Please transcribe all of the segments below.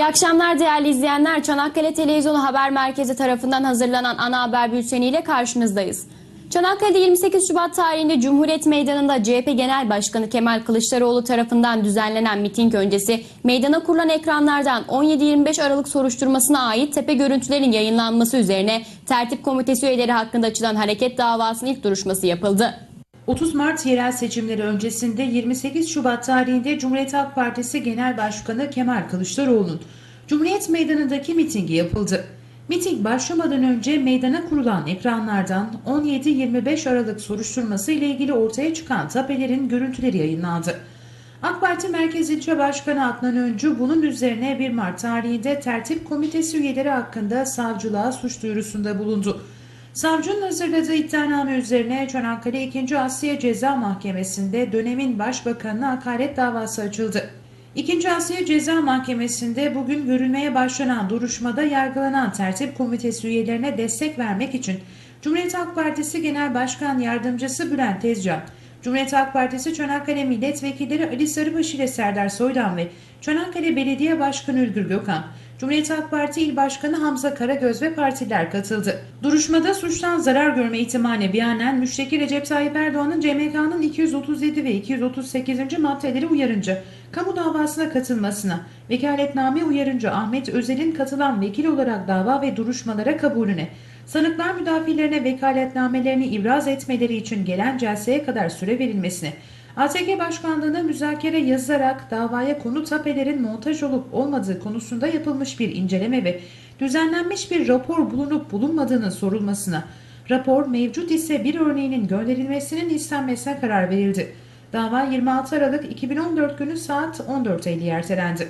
İyi akşamlar değerli izleyenler. Çanakkale Televizyonu Haber Merkezi tarafından hazırlanan ana haber bülteniyle karşınızdayız. Çanakkale'de 28 Şubat tarihinde Cumhuriyet Meydanı'nda CHP Genel Başkanı Kemal Kılıçdaroğlu tarafından düzenlenen miting öncesi meydana kurulan ekranlardan 17-25 Aralık soruşturmasına ait tepe görüntülerin yayınlanması üzerine tertip komitesi üyeleri hakkında açılan hareket davasının ilk duruşması yapıldı. 30 Mart yerel seçimleri öncesinde 28 Şubat tarihinde Cumhuriyet Halk Partisi Genel Başkanı Kemal Kılıçdaroğlu'nun Cumhuriyet Meydanı'ndaki mitingi yapıldı. Miting başlamadan önce meydana kurulan ekranlardan 17-25 Aralık soruşturması ile ilgili ortaya çıkan tapelerin görüntüleri yayınlandı. AK Parti Merkez İlçe Başkanı Adnan Öncü bunun üzerine 1 Mart tarihinde tertip komitesi üyeleri hakkında savcılığa suç duyurusunda bulundu. Savcının hazırladığı iddianame üzerine Çanakkale 2. Asya Ceza Mahkemesi'nde dönemin başbakanına hakaret davası açıldı. 2. Asya Ceza Mahkemesi'nde bugün görülmeye başlanan duruşmada yargılanan tertip komitesi üyelerine destek vermek için Cumhuriyet Halk Partisi Genel Başkan Yardımcısı Bülent Tezcan, Cumhuriyet Halk Partisi Çanakkale Milletvekilleri Ali Sarıbaşı ile Serdar Soydan ve Çanakkale Belediye Başkanı Ülgür Gökhan, Cumhuriyet Halk Parti İl Başkanı Hamza Karagöz ve partiler katıldı. Duruşmada suçtan zarar görme ihtimaline binaen müşteki Recep Tayyip Erdoğan'ın CMK'nın 237 ve 238. maddeleri uyarınca kamu davasına katılmasına, vekaletname uyarınca Ahmet Özel'in katılan vekil olarak dava ve duruşmalara kabulüne, sanıklar müdafilerine vekaletnamelerini ibraz etmeleri için gelen celseye kadar süre verilmesine, ATK Başkanlığı'na müzakere yazılarak davaya konu tapelerin montaj olup olmadığı konusunda yapılmış bir inceleme ve düzenlenmiş bir rapor bulunup bulunmadığının sorulmasına, rapor mevcut ise bir örneğinin gönderilmesinin istenmesine karar verildi. Dava 26 Aralık 2014 günü saat 14.50 ertelendi.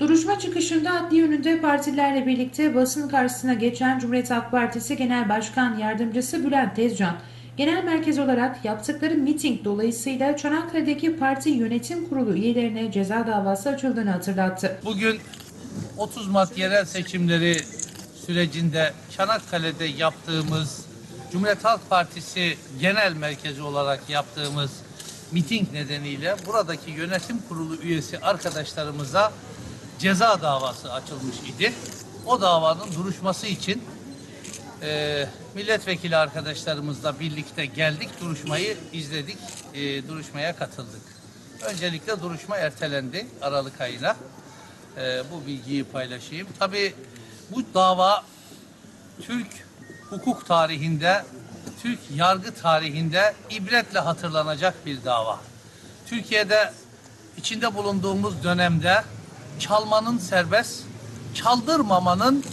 Duruşma çıkışında adli önünde partilerle birlikte basın karşısına geçen Cumhuriyet Halk Partisi Genel Başkan Yardımcısı Bülent Tezcan, genel merkez olarak yaptıkları miting dolayısıyla Çanakkale'deki parti yönetim kurulu üyelerine ceza davası açıldığını hatırlattı. Bugün 30 Mart yerel seçimleri sürecinde Çanakkale'de yaptığımız Cumhuriyet Halk Partisi genel merkezi olarak yaptığımız miting nedeniyle buradaki yönetim kurulu üyesi arkadaşlarımıza ceza davası açılmış idi. O davanın duruşması için e, milletvekili arkadaşlarımızla birlikte geldik, duruşmayı izledik, e, duruşmaya katıldık. Öncelikle duruşma ertelendi Aralık ayına. E, bu bilgiyi paylaşayım. Tabii bu dava Türk hukuk tarihinde, Türk yargı tarihinde ibretle hatırlanacak bir dava. Türkiye'de içinde bulunduğumuz dönemde çalmanın serbest, çaldırmamanın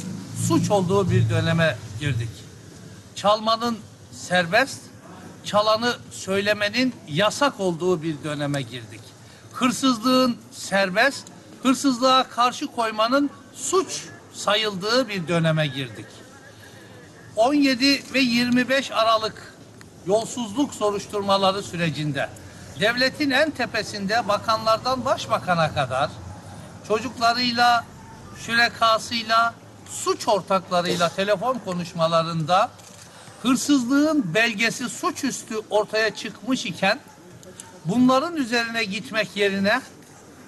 suç olduğu bir döneme girdik. Çalmanın serbest, çalanı söylemenin yasak olduğu bir döneme girdik. Hırsızlığın serbest, hırsızlığa karşı koymanın suç sayıldığı bir döneme girdik. 17 ve 25 Aralık yolsuzluk soruşturmaları sürecinde devletin en tepesinde bakanlardan başbakana kadar çocuklarıyla, şürekasıyla, suç ortaklarıyla telefon konuşmalarında hırsızlığın belgesi suçüstü ortaya çıkmış iken bunların üzerine gitmek yerine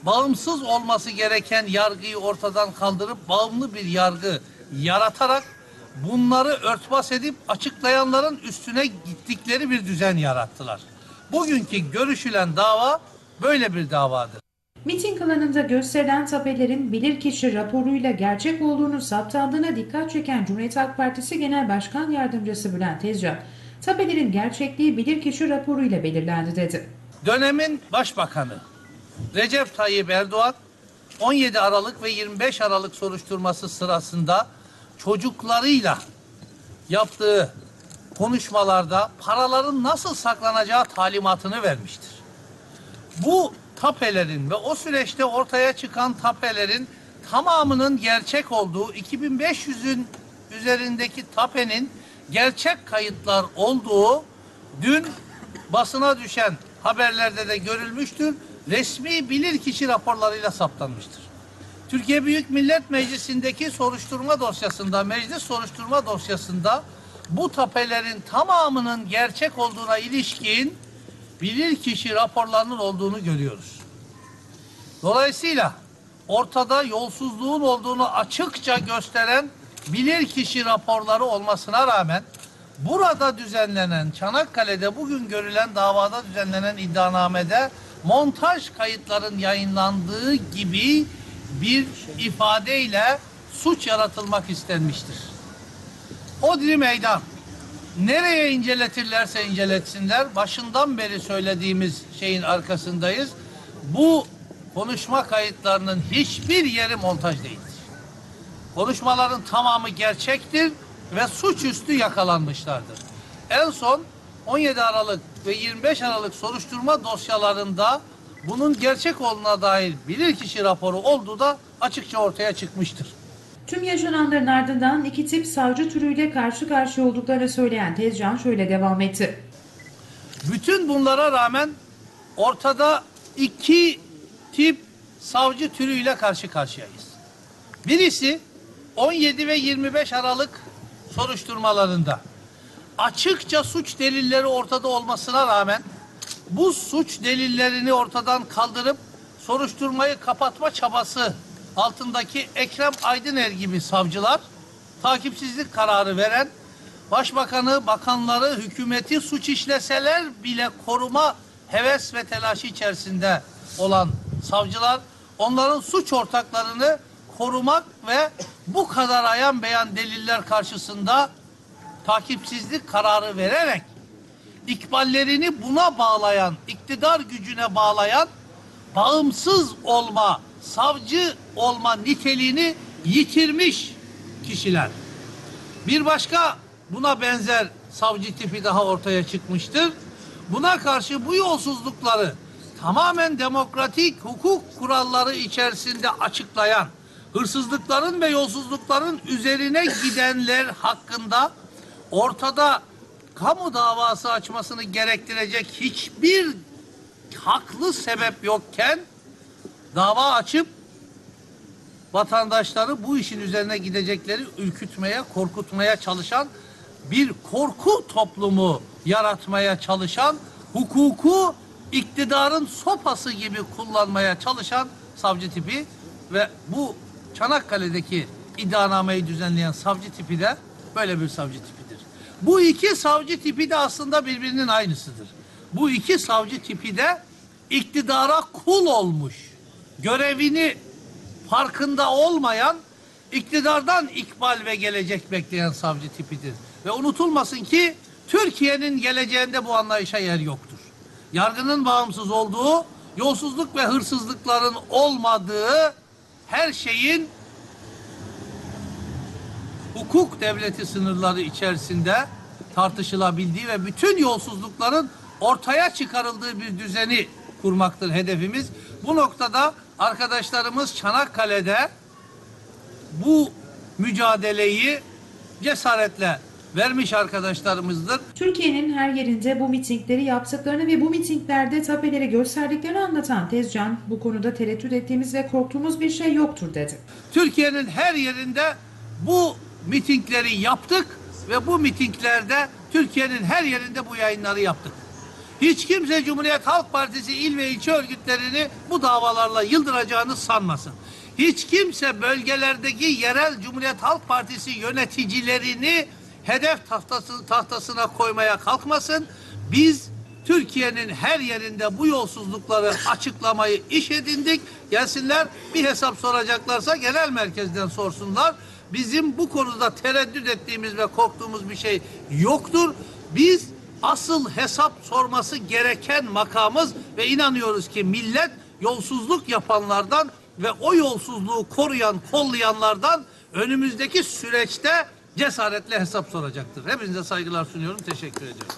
bağımsız olması gereken yargıyı ortadan kaldırıp bağımlı bir yargı yaratarak bunları örtbas edip açıklayanların üstüne gittikleri bir düzen yarattılar. Bugünkü görüşülen dava böyle bir davadır. Miting alanında gösterilen tabelerin bilirkişi raporuyla gerçek olduğunu saptandığına dikkat çeken Cumhuriyet Halk Partisi Genel Başkan Yardımcısı Bülent Tezcan, tabelerin gerçekliği bilirkişi raporuyla belirlendi dedi. Dönemin başbakanı Recep Tayyip Erdoğan 17 Aralık ve 25 Aralık soruşturması sırasında çocuklarıyla yaptığı konuşmalarda paraların nasıl saklanacağı talimatını vermiştir. Bu tapelerin ve o süreçte ortaya çıkan tapelerin tamamının gerçek olduğu 2500'ün üzerindeki tapenin gerçek kayıtlar olduğu dün basına düşen haberlerde de görülmüştür. Resmi bilirkişi raporlarıyla saptanmıştır. Türkiye Büyük Millet Meclisi'ndeki soruşturma dosyasında, meclis soruşturma dosyasında bu tapelerin tamamının gerçek olduğuna ilişkin bilirkişi raporlarının olduğunu görüyoruz. Dolayısıyla ortada yolsuzluğun olduğunu açıkça gösteren bilirkişi raporları olmasına rağmen burada düzenlenen Çanakkale'de bugün görülen davada düzenlenen iddianamede montaj kayıtların yayınlandığı gibi bir ifadeyle suç yaratılmak istenmiştir. Odri Meydan nereye inceletirlerse inceletsinler başından beri söylediğimiz şeyin arkasındayız. Bu konuşma kayıtlarının hiçbir yeri montaj değildir. Konuşmaların tamamı gerçektir ve suçüstü yakalanmışlardır. En son 17 Aralık ve 25 Aralık soruşturma dosyalarında bunun gerçek olduğuna dair bilirkişi raporu olduğu da açıkça ortaya çıkmıştır. Tüm yaşananların ardından iki tip savcı türüyle karşı karşıya olduklarını söyleyen Tezcan şöyle devam etti. Bütün bunlara rağmen ortada iki tip savcı türüyle karşı karşıyayız. Birisi 17 ve 25 Aralık soruşturmalarında açıkça suç delilleri ortada olmasına rağmen bu suç delillerini ortadan kaldırıp soruşturmayı kapatma çabası altındaki Ekrem Aydıner gibi savcılar? Takipsizlik kararı veren Başbakanı, bakanları, hükümeti suç işleseler bile koruma heves ve telaşı içerisinde olan savcılar onların suç ortaklarını korumak ve bu kadar ayan beyan deliller karşısında takipsizlik kararı vererek ikballerini buna bağlayan, iktidar gücüne bağlayan bağımsız olma, savcı olma niteliğini yitirmiş kişiler. Bir başka buna benzer savcı tipi daha ortaya çıkmıştır. Buna karşı bu yolsuzlukları tamamen demokratik hukuk kuralları içerisinde açıklayan, hırsızlıkların ve yolsuzlukların üzerine gidenler hakkında ortada kamu davası açmasını gerektirecek hiçbir haklı sebep yokken dava açıp vatandaşları bu işin üzerine gidecekleri ürkütmeye, korkutmaya çalışan bir korku toplumu yaratmaya çalışan, hukuku iktidarın sopası gibi kullanmaya çalışan savcı tipi ve bu Çanakkale'deki iddianameyi düzenleyen savcı tipi de böyle bir savcı tipidir. Bu iki savcı tipi de aslında birbirinin aynısıdır. Bu iki savcı tipi de iktidara kul olmuş, görevini farkında olmayan, iktidardan ikbal ve gelecek bekleyen savcı tipidir. Ve unutulmasın ki Türkiye'nin geleceğinde bu anlayışa yer yoktur. Yargının bağımsız olduğu, yolsuzluk ve hırsızlıkların olmadığı, her şeyin hukuk devleti sınırları içerisinde tartışılabildiği ve bütün yolsuzlukların ortaya çıkarıldığı bir düzeni kurmaktır hedefimiz. Bu noktada arkadaşlarımız Çanakkale'de bu mücadeleyi cesaretle vermiş arkadaşlarımızdır. Türkiye'nin her yerinde bu mitingleri yaptıklarını ve bu mitinglerde tapeleri gösterdiklerini anlatan Tezcan, bu konuda tereddüt ettiğimiz ve korktuğumuz bir şey yoktur dedi. Türkiye'nin her yerinde bu mitingleri yaptık ve bu mitinglerde Türkiye'nin her yerinde bu yayınları yaptık. Hiç kimse Cumhuriyet Halk Partisi il ve ilçe örgütlerini bu davalarla yıldıracağını sanmasın. Hiç kimse bölgelerdeki yerel Cumhuriyet Halk Partisi yöneticilerini hedef tahtası, tahtasına koymaya kalkmasın. Biz Türkiye'nin her yerinde bu yolsuzlukları açıklamayı iş edindik. Gelsinler bir hesap soracaklarsa genel merkezden sorsunlar. Bizim bu konuda tereddüt ettiğimiz ve korktuğumuz bir şey yoktur. Biz asıl hesap sorması gereken makamız ve inanıyoruz ki millet yolsuzluk yapanlardan ve o yolsuzluğu koruyan, kollayanlardan önümüzdeki süreçte cesaretle hesap soracaktır. Hepinize saygılar sunuyorum. Teşekkür ediyorum.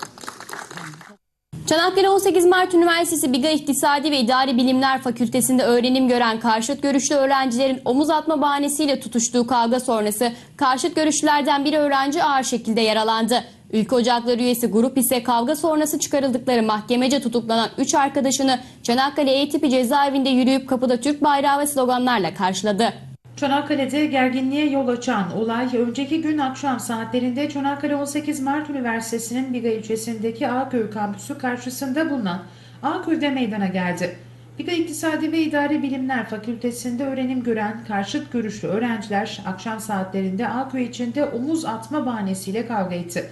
Çanakkale 18 Mart Üniversitesi Biga İktisadi ve İdari Bilimler Fakültesinde öğrenim gören karşıt görüşlü öğrencilerin omuz atma bahanesiyle tutuştuğu kavga sonrası karşıt görüşlülerden bir öğrenci ağır şekilde yaralandı. Ülke Ocakları üyesi grup ise kavga sonrası çıkarıldıkları mahkemece tutuklanan 3 arkadaşını Çanakkale E-Tipi cezaevinde yürüyüp kapıda Türk bayrağı ve sloganlarla karşıladı. Çanakkale'de gerginliğe yol açan olay önceki gün akşam saatlerinde Çanakkale 18 Mart Üniversitesi'nin Biga ilçesindeki Ağköy kampüsü karşısında bulunan Ağköy'de meydana geldi. Dika İktisadi ve İdari Bilimler Fakültesinde öğrenim gören karşıt görüşlü öğrenciler akşam saatlerinde Akköy içinde omuz atma bahanesiyle kavga etti.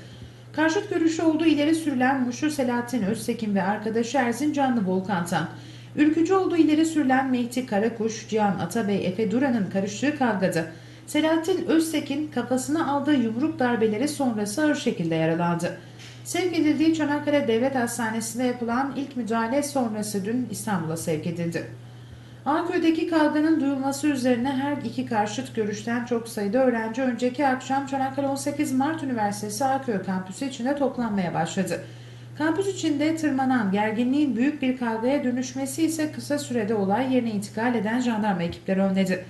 Karşıt görüşü olduğu ileri sürülen Muşu Selahattin Öztekin ve arkadaşı Erzin Canlı Volkan'tan, ülkücü olduğu ileri sürülen Mehdi Karakuş, Cihan Atabey, Efe Duran'ın karıştığı kavgada Selahattin Öztekin kafasına aldığı yumruk darbeleri sonrası ağır şekilde yaralandı. Sevk edildiği Çanakkale Devlet Hastanesi'nde yapılan ilk müdahale sonrası dün İstanbul'a sevk edildi. Anköy'deki kavganın duyulması üzerine her iki karşıt görüşten çok sayıda öğrenci önceki akşam Çanakkale 18 Mart Üniversitesi Aköy kampüsü içinde toplanmaya başladı. Kampüs içinde tırmanan gerginliğin büyük bir kavgaya dönüşmesi ise kısa sürede olay yerine intikal eden jandarma ekipleri önledi.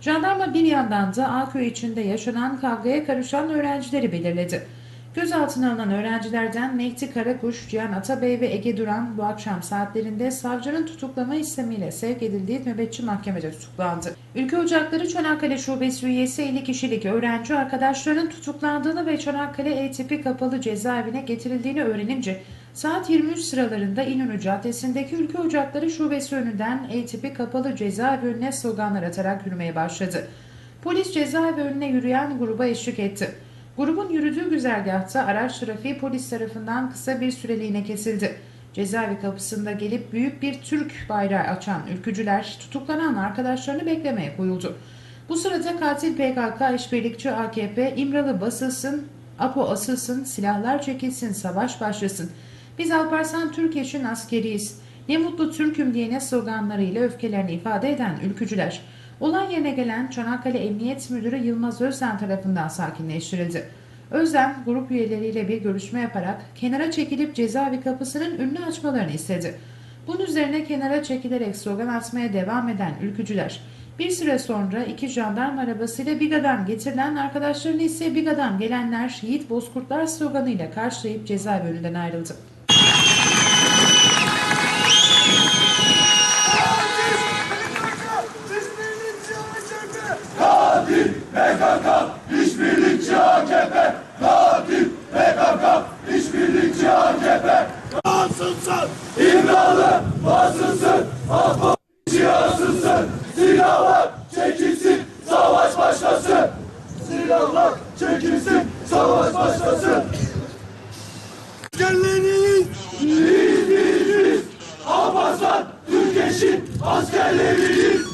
Jandarma bir yandan da Aköy içinde yaşanan kavgaya karışan öğrencileri belirledi. Gözaltına alınan öğrencilerden Mehdi Karakuş, Cihan Atabey ve Ege Duran bu akşam saatlerinde savcının tutuklama istemiyle sevk edildiği nöbetçi mahkemede tutuklandı. Ülke Ocakları Çanakkale Şubesi üyesi 50 kişilik öğrenci arkadaşlarının tutuklandığını ve Çanakkale E tipi kapalı cezaevine getirildiğini öğrenince saat 23 sıralarında İnönü Caddesi'ndeki Ülke Ocakları Şubesi önünden E tipi kapalı cezaevi önüne sloganlar atarak yürümeye başladı. Polis cezaevi önüne yürüyen gruba eşlik etti. Grubun yürüdüğü güzergahta araç trafiği polis tarafından kısa bir süreliğine kesildi. Cezaevi kapısında gelip büyük bir Türk bayrağı açan ülkücüler tutuklanan arkadaşlarını beklemeye koyuldu. Bu sırada katil PKK işbirlikçi AKP İmralı basılsın, APO asılsın, silahlar çekilsin, savaş başlasın. Biz Alparslan Türkeş'in askeriyiz. Ne mutlu Türk'üm diyene sloganlarıyla öfkelerini ifade eden ülkücüler. Olay yerine gelen Çanakkale Emniyet Müdürü Yılmaz Özden tarafından sakinleştirildi. Özden grup üyeleriyle bir görüşme yaparak kenara çekilip cezaevi kapısının önünü açmalarını istedi. Bunun üzerine kenara çekilerek slogan atmaya devam eden ülkücüler bir süre sonra iki jandarma arabasıyla Biga'dan getirilen arkadaşlarını ise Biga'dan gelenler Yiğit Bozkurtlar sloganıyla karşılayıp cezaevi önünden ayrıldı. Basılsın, İmralı basılsın, Apo asılsın, silahlar çekilsin, savaş başlasın. Silahlar çekilsin, savaş başlasın. Askerleriyiz, biz biz biz, Alparslan Türkeş'in askerleriyiz.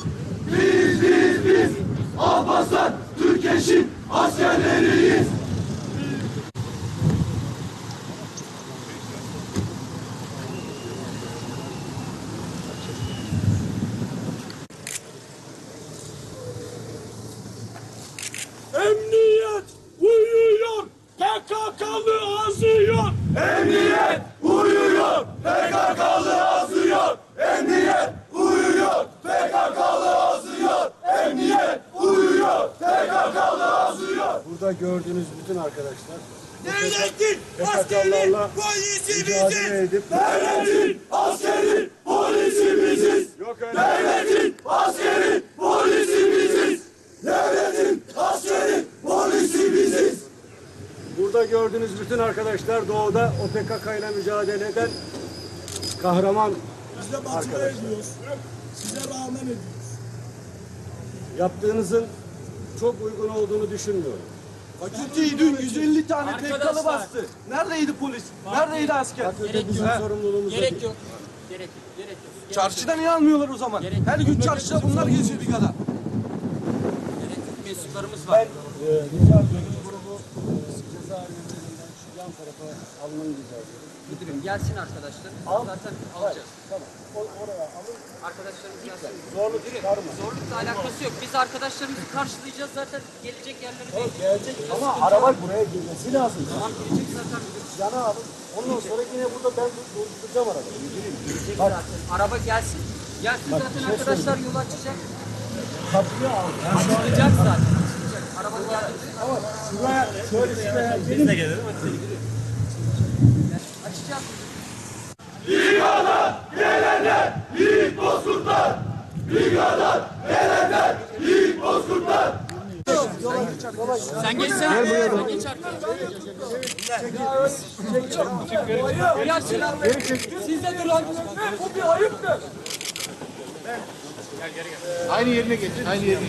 Biz biz biz, Alparslan Türkeş'in askerleriyiz. Emniyet uyuyor, PKK'lı azıyor. Emniyet uyuyor, PKK'lı azıyor. Emniyet uyuyor, PKK'lı azıyor. Emniyet uyuyor, PKK'lı azıyor. Burada gördüğünüz bütün arkadaşlar Devletin, askerin, polisi mücadele edip Devletin, askeri, polisi biziz. yok öyle Devletin, askeri, polisi biziz. Devletin, askeri, polisi biziz. burada gördüğünüz bütün arkadaşlar doğuda o PKK ile mücadele eden kahraman Biz de Arkadaşlar. ediyoruz. Size rağmen ediyoruz. yaptığınızın çok uygun olduğunu düşünmüyorum. Fakülteyi dün 150 tane PKK'lı bastı. Neredeydi polis? Neredeydi asker? Fakülte bizim sorumluluğumuzda Gerek değil. yok. Gerek yok. Gerek yok. Çarşıda niye almıyorlar o zaman? Her gün çarşıda bunlar geziyor bir kadar. Gerek yok. Mensuplarımız var. Rica ediyorum grubu e, cezaevlerinden şu yan tarafa almanı rica ediyorum. Müdürüm gelsin arkadaşlar. Zaten alacağız. Tamam. O, oraya alın. Arkadaşlarımız gelsin. Zorluk Müdürüm çıkarma. zorlukla alakası yok. Biz arkadaşlarımızı karşılayacağız zaten. Gelecek yerleri belli. Gelecek ama araba buraya girmesi lazım. Tamam gelecek zaten müdürüm. Yana alın. Ondan sonra yine burada ben durduracağım arabayı. Gelecek zaten. Araba gelsin. Gelsin zaten şey arkadaşlar yolu açacak. Kapıyı al. Açılacak zaten. Araba geldi. Ama şuraya şöyle şuraya gelin. Açacağız. Brigada gelenler, yiğit bozkurtlar. Brigada gelenler, yiğit bozkurtlar. Sen geçsene. Sen geç arkaya. Gelsin. Siz de durun. Bu bir ayıptır. Aynı yerine getir. Aynı yerine.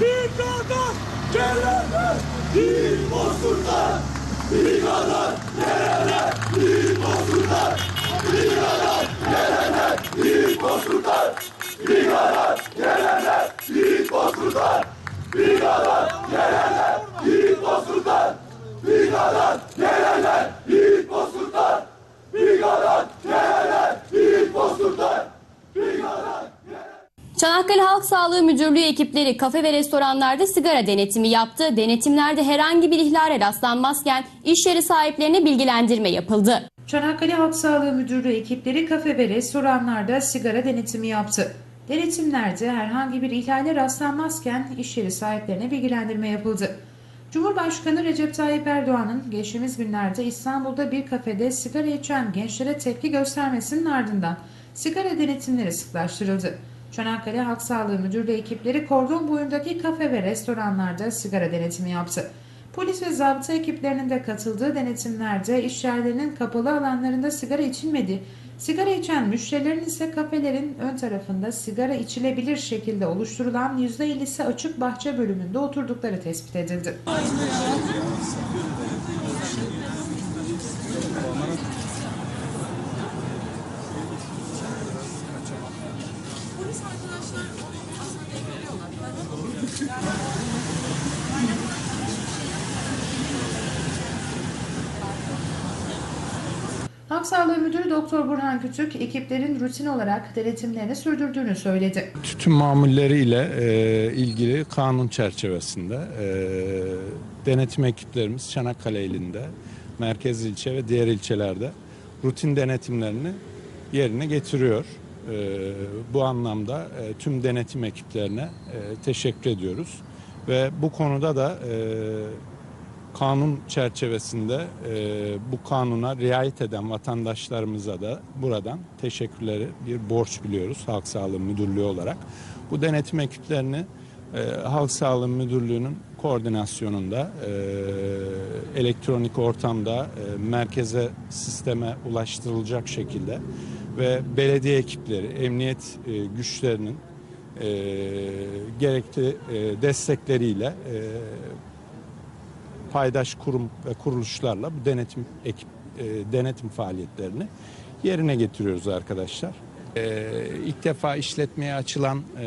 Brigadan gelenler değil bozkurtlar. Brigadan gelenler değil bozkurtlar. Brigadan gelenler değil bozkurtlar. Brigadan gelenler değil bozkurtlar. Brigadan gelenler değil bozkurtlar. Brigadan gelenler değil bozkurtlar. Brigadan gelenler değil bozkurtlar. Brigadan Çanakkale Halk Sağlığı Müdürlüğü ekipleri kafe ve restoranlarda sigara denetimi yaptı. Denetimlerde herhangi bir ihlale rastlanmazken iş yeri sahiplerine bilgilendirme yapıldı. Çanakkale Halk Sağlığı Müdürlüğü ekipleri kafe ve restoranlarda sigara denetimi yaptı. Denetimlerde herhangi bir ihlale rastlanmazken iş yeri sahiplerine bilgilendirme yapıldı. Cumhurbaşkanı Recep Tayyip Erdoğan'ın geçtiğimiz günlerde İstanbul'da bir kafede sigara içen gençlere tepki göstermesinin ardından sigara denetimleri sıklaştırıldı. Çanakkale Halk Sağlığı Müdürlüğü ekipleri kordon boyundaki kafe ve restoranlarda sigara denetimi yaptı. Polis ve zabıta ekiplerinin de katıldığı denetimlerde iş yerlerinin kapalı alanlarında sigara içilmedi. Sigara içen müşterilerin ise kafelerin ön tarafında sigara içilebilir şekilde oluşturulan %50'si açık bahçe bölümünde oturdukları tespit edildi. Doktor Burhan Kütük ekiplerin rutin olarak denetimlerini sürdürdüğünü söyledi. tütün mamulleriyle e, ilgili kanun çerçevesinde e, denetim ekiplerimiz Çanakkale ilinde, merkez ilçe ve diğer ilçelerde rutin denetimlerini yerine getiriyor. E, bu anlamda e, tüm denetim ekiplerine e, teşekkür ediyoruz ve bu konuda da e, kanun çerçevesinde e, bu kanuna riayet eden vatandaşlarımıza da buradan teşekkürleri bir borç biliyoruz Halk Sağlığı Müdürlüğü olarak. Bu denetim ekiplerini e, Halk Sağlığı Müdürlüğü'nün koordinasyonunda e, elektronik ortamda e, merkeze sisteme ulaştırılacak şekilde ve belediye ekipleri, emniyet e, güçlerinin e, gerekli e, destekleriyle e, paydaş kurum ve kuruluşlarla bu denetim ekip e, denetim faaliyetlerini yerine getiriyoruz arkadaşlar. E, ilk defa işletmeye açılan e,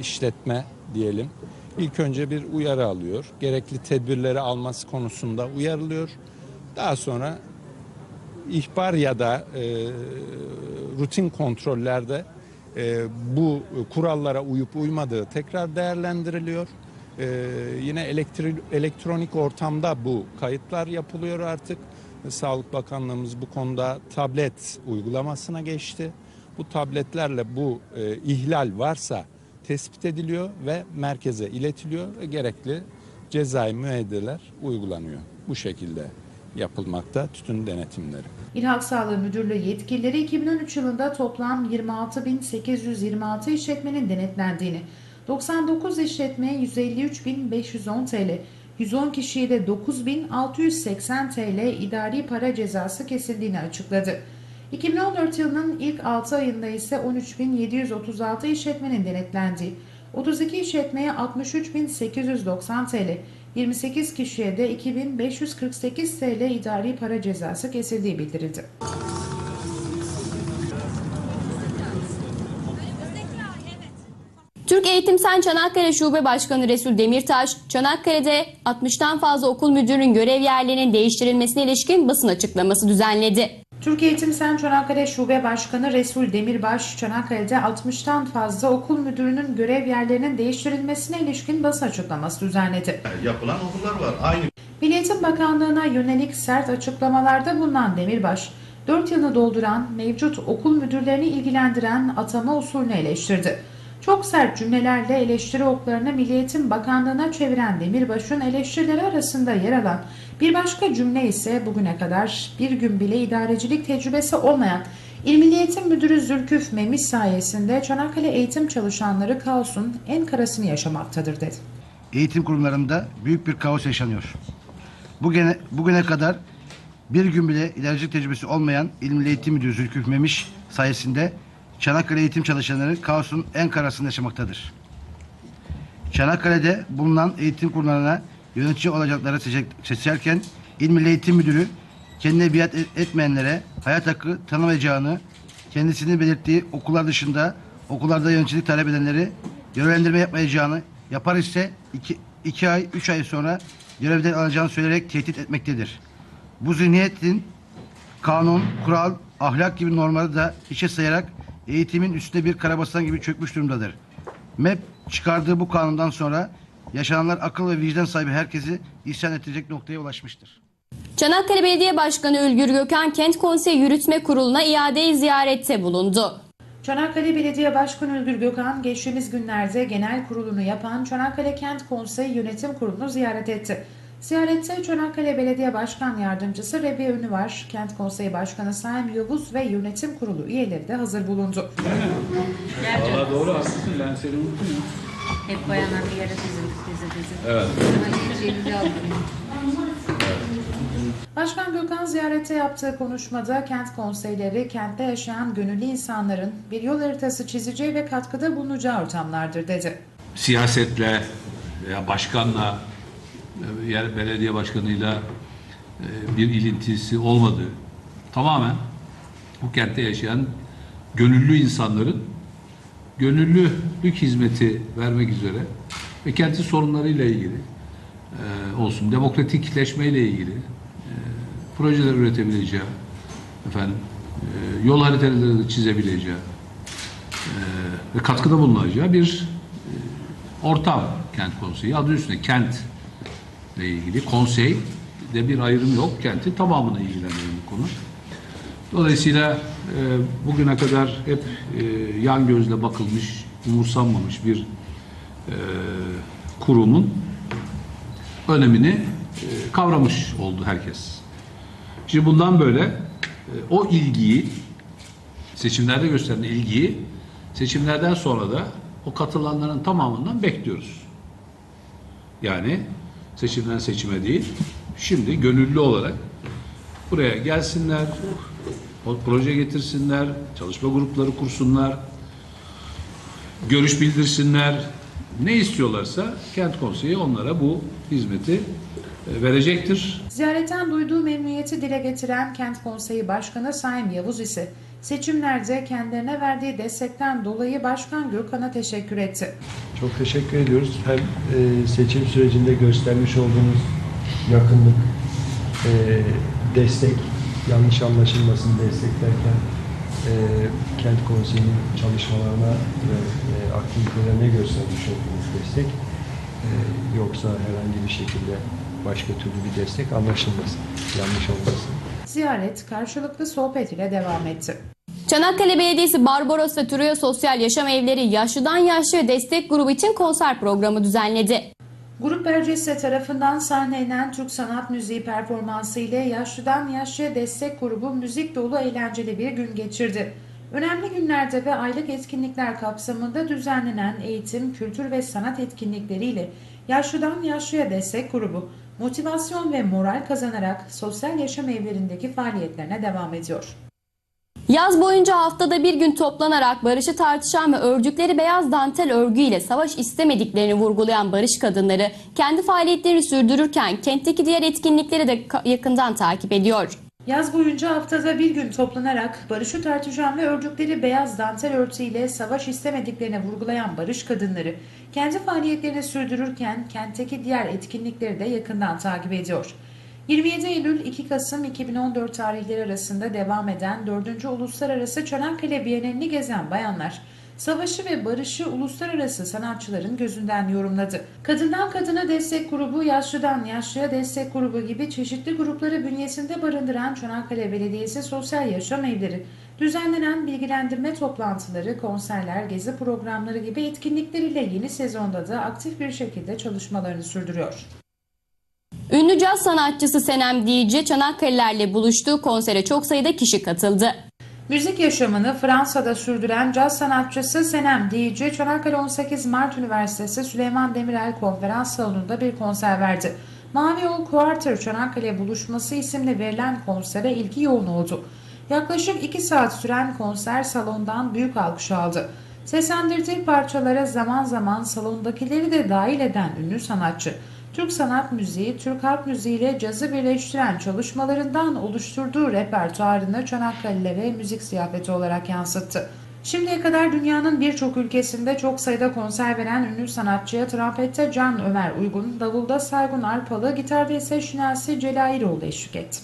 işletme diyelim. İlk önce bir uyarı alıyor. Gerekli tedbirleri alması konusunda uyarılıyor. Daha sonra ihbar ya da e, rutin kontrollerde e, bu kurallara uyup uymadığı tekrar değerlendiriliyor. E, yine elektri- elektronik ortamda bu kayıtlar yapılıyor artık. Sağlık Bakanlığımız bu konuda tablet uygulamasına geçti. Bu tabletlerle bu e, ihlal varsa tespit ediliyor ve merkeze iletiliyor ve gerekli cezai müeyyideler uygulanıyor. Bu şekilde yapılmakta tütün denetimleri. İl Sağlığı Müdürlüğü yetkilileri 2013 yılında toplam 26.826 işletmenin denetlendiğini, 99 işletmeye 153.510 TL, 110 kişiye de 9.680 TL idari para cezası kesildiğini açıkladı. 2014 yılının ilk 6 ayında ise 13.736 işletmenin denetlendiği, 32 işletmeye 63.890 TL, 28 kişiye de 2548 TL idari para cezası kesildiği bildirildi. Türk Eğitim Sen Çanakkale Şube Başkanı Resul Demirtaş, Çanakkale'de 60'tan fazla okul müdürünün görev yerlerinin değiştirilmesine ilişkin basın açıklaması düzenledi. Türk Eğitim Sen Çanakkale Şube Başkanı Resul Demirbaş, Çanakkale'de 60'tan fazla okul müdürünün görev yerlerinin değiştirilmesine ilişkin basın açıklaması düzenledi. yapılan okullar var. Aynı Milli Eğitim Bakanlığı'na yönelik sert açıklamalarda bulunan Demirbaş, 4 yılını dolduran mevcut okul müdürlerini ilgilendiren atama usulünü eleştirdi. Çok sert cümlelerle eleştiri oklarını Milli Eğitim Bakanlığı'na çeviren Demirbaş'ın eleştirileri arasında yer alan Bir başka cümle ise bugüne kadar bir gün bile idarecilik tecrübesi olmayan İl Milli Eğitim Müdürü Zülküf Memiş sayesinde Çanakkale eğitim çalışanları kaosun en karasını yaşamaktadır dedi. eğitim kurumlarında büyük bir kaos yaşanıyor. Bugüne, bugüne kadar bir gün bile idarecilik tecrübesi olmayan İl Milli Eğitim Müdürü Zülküf Memiş sayesinde Çanakkale eğitim çalışanları kaosun en karasını yaşamaktadır. Çanakkale'de bulunan eğitim kurumlarına yönetici olacakları seçe- seçerken İl Milli Eğitim Müdürü kendine biat et- etmeyenlere hayat hakkı tanımayacağını kendisini belirttiği okullar dışında okullarda yöneticilik talep edenleri görevlendirme yapmayacağını yapar ise iki, iki ay, üç ay sonra görevden alacağını söyleyerek tehdit etmektedir. Bu zihniyetin kanun, kural, ahlak gibi normları da hiçe sayarak eğitimin üstüne bir karabasan gibi çökmüş durumdadır. MEP çıkardığı bu kanundan sonra yaşananlar akıl ve vicdan sahibi herkesi isyan ettirecek noktaya ulaşmıştır. Çanakkale Belediye Başkanı Ülgür Gökhan Kent Konseyi Yürütme Kurulu'na iade ziyarette bulundu. Çanakkale Belediye Başkanı Ülgür Gökhan geçtiğimiz günlerde genel kurulunu yapan Çanakkale Kent Konseyi Yönetim Kurulu'nu ziyaret etti. Ziyarette Çanakkale Belediye Başkan Yardımcısı Rebiye Ünüvar, Kent Konseyi Başkanı Saim Yavuz ve Yönetim Kurulu üyeleri de hazır bulundu. Valla doğru haklısın ben seni unuttum ya. Hep bayanlar bir yere dizildik, dizi dizi. Evet. Başkan Gökhan ziyarette yaptığı konuşmada kent konseyleri kentte yaşayan gönüllü insanların bir yol haritası çizeceği ve katkıda bulunacağı ortamlardır dedi. Siyasetle veya başkanla, yer belediye başkanıyla e, bir ilintisi olmadığı tamamen bu kentte yaşayan gönüllü insanların gönüllülük hizmeti vermek üzere ve kendi sorunlarıyla ilgili e, olsun, demokratikleşmeyle ilgili e, projeler üretebileceği, efendim, yol haritaları çizebileceği ve katkıda bulunacağı bir ortam kent konseyi. Adı üstünde kent ile ilgili konsey de bir ayrım yok. Kenti tamamına ilgilendiriyor bu konu. Dolayısıyla e, bugüne kadar hep e, yan gözle bakılmış, umursanmamış bir e, kurumun önemini e, kavramış oldu herkes. Şimdi bundan böyle e, o ilgiyi seçimlerde gösterilen ilgiyi seçimlerden sonra da o katılanların tamamından bekliyoruz. Yani seçimden seçime değil, şimdi gönüllü olarak buraya gelsinler, proje getirsinler, çalışma grupları kursunlar, görüş bildirsinler. Ne istiyorlarsa kent konseyi onlara bu hizmeti e, verecektir. Ziyaretten duyduğu memnuniyeti dile getiren Kent Konseyi Başkanı Saim Yavuz ise seçimlerde kendilerine verdiği destekten dolayı Başkan Gökhan'a teşekkür etti. Çok teşekkür ediyoruz. Hem e, seçim sürecinde göstermiş olduğunuz yakınlık, e, destek, yanlış anlaşılmasını desteklerken e, kent konseyinin çalışmalarına ve e, aktivitelerine göstermiş olduğunuz destek e, yoksa herhangi bir şekilde başka türlü bir destek anlaşılmasın, yanlış olmasın. Ziyaret karşılıklı sohbet ile devam etti. Çanakkale Belediyesi Barbaros ve Truya Sosyal Yaşam Evleri Yaşlıdan Yaşlıya Destek Grubu için konser programı düzenledi. Grup Bercesse tarafından sahnelenen Türk Sanat Müziği performansı ile Yaşlıdan Yaşlıya Destek Grubu müzik dolu eğlenceli bir gün geçirdi. Önemli günlerde ve aylık etkinlikler kapsamında düzenlenen eğitim, kültür ve sanat etkinlikleriyle Yaşlıdan Yaşlıya Destek Grubu motivasyon ve moral kazanarak sosyal yaşam evlerindeki faaliyetlerine devam ediyor. Yaz boyunca haftada bir gün toplanarak barışı tartışan ve ördükleri beyaz dantel örgüyle savaş istemediklerini vurgulayan barış kadınları kendi faaliyetlerini sürdürürken kentteki diğer etkinlikleri de yakından takip ediyor. Yaz boyunca haftada bir gün toplanarak barışı tartışan ve ördükleri beyaz dantel örtüyle savaş istemediklerini vurgulayan barış kadınları kendi faaliyetlerini sürdürürken kentteki diğer etkinlikleri de yakından takip ediyor. 27 Eylül 2 Kasım 2014 tarihleri arasında devam eden 4. Uluslararası Çanakkale Bienalini gezen bayanlar Savaşı ve barışı uluslararası sanatçıların gözünden yorumladı. Kadından Kadına Destek Grubu, Yaşlıdan Yaşlıya Destek Grubu gibi çeşitli grupları bünyesinde barındıran Çanakkale Belediyesi Sosyal Yaşam Evleri, düzenlenen bilgilendirme toplantıları, konserler, gezi programları gibi etkinlikleriyle yeni sezonda da aktif bir şekilde çalışmalarını sürdürüyor. Ünlü caz sanatçısı Senem Diyici Çanakkale'lerle buluştuğu konsere çok sayıda kişi katıldı. Müzik yaşamını Fransa'da sürdüren caz sanatçısı Senem Diyici, Çanakkale 18 Mart Üniversitesi Süleyman Demirel Konferans Salonu'nda bir konser verdi. Mavi Yol Quarter Çanakkale Buluşması isimli verilen konsere ilgi yoğun oldu. Yaklaşık 2 saat süren konser salondan büyük alkış aldı. Seslendirdiği parçalara zaman zaman salondakileri de dahil eden ünlü sanatçı, Türk sanat müziği, Türk halk müziği ile cazı birleştiren çalışmalarından oluşturduğu repertuarını Çanakkale'lere müzik ziyafeti olarak yansıttı. Şimdiye kadar dünyanın birçok ülkesinde çok sayıda konser veren ünlü sanatçıya trompette Can Ömer Uygun, davulda Saygun Arpalı, gitarda ise Şinasi Celayiroğlu eşlik etti.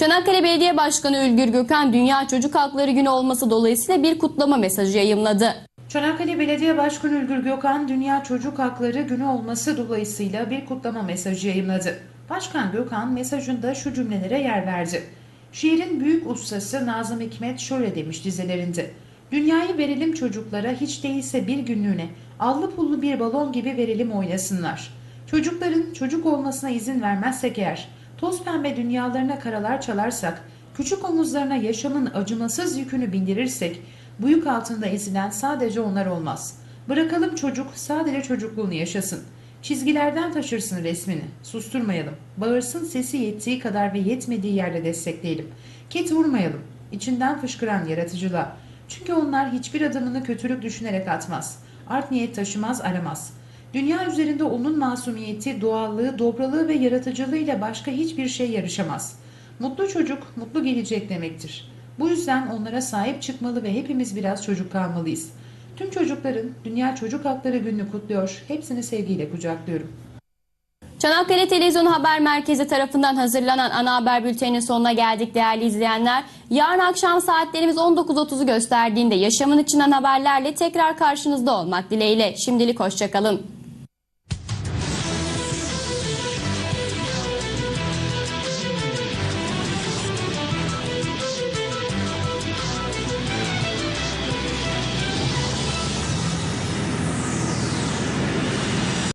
Çanakkale Belediye Başkanı Ülgür Gökhan Dünya Çocuk Hakları Günü olması dolayısıyla bir kutlama mesajı yayımladı. Çanakkale Belediye Başkanı Ülgür Gökhan, Dünya Çocuk Hakları Günü olması dolayısıyla bir kutlama mesajı yayımladı. Başkan Gökhan mesajında şu cümlelere yer verdi. Şiirin büyük ustası Nazım Hikmet şöyle demiş dizelerinde. Dünyayı verelim çocuklara hiç değilse bir günlüğüne, allı pullu bir balon gibi verelim oynasınlar. Çocukların çocuk olmasına izin vermezsek eğer, toz pembe dünyalarına karalar çalarsak, küçük omuzlarına yaşamın acımasız yükünü bindirirsek, bu yük altında ezilen sadece onlar olmaz. Bırakalım çocuk sadece çocukluğunu yaşasın. Çizgilerden taşırsın resmini. Susturmayalım. Bağırsın sesi yettiği kadar ve yetmediği yerde destekleyelim. Ket vurmayalım. İçinden fışkıran yaratıcılığa. Çünkü onlar hiçbir adımını kötülük düşünerek atmaz. Art niyet taşımaz, aramaz. Dünya üzerinde onun masumiyeti, doğallığı, dobralığı ve yaratıcılığıyla başka hiçbir şey yarışamaz. Mutlu çocuk, mutlu gelecek demektir. Bu yüzden onlara sahip çıkmalı ve hepimiz biraz çocuk kalmalıyız. Tüm çocukların Dünya Çocuk Hakları Günü'nü kutluyor. Hepsini sevgiyle kucaklıyorum. Çanakkale Televizyonu Haber Merkezi tarafından hazırlanan ana haber bülteninin sonuna geldik değerli izleyenler. Yarın akşam saatlerimiz 19.30'u gösterdiğinde yaşamın içinden haberlerle tekrar karşınızda olmak dileğiyle. Şimdilik hoşçakalın.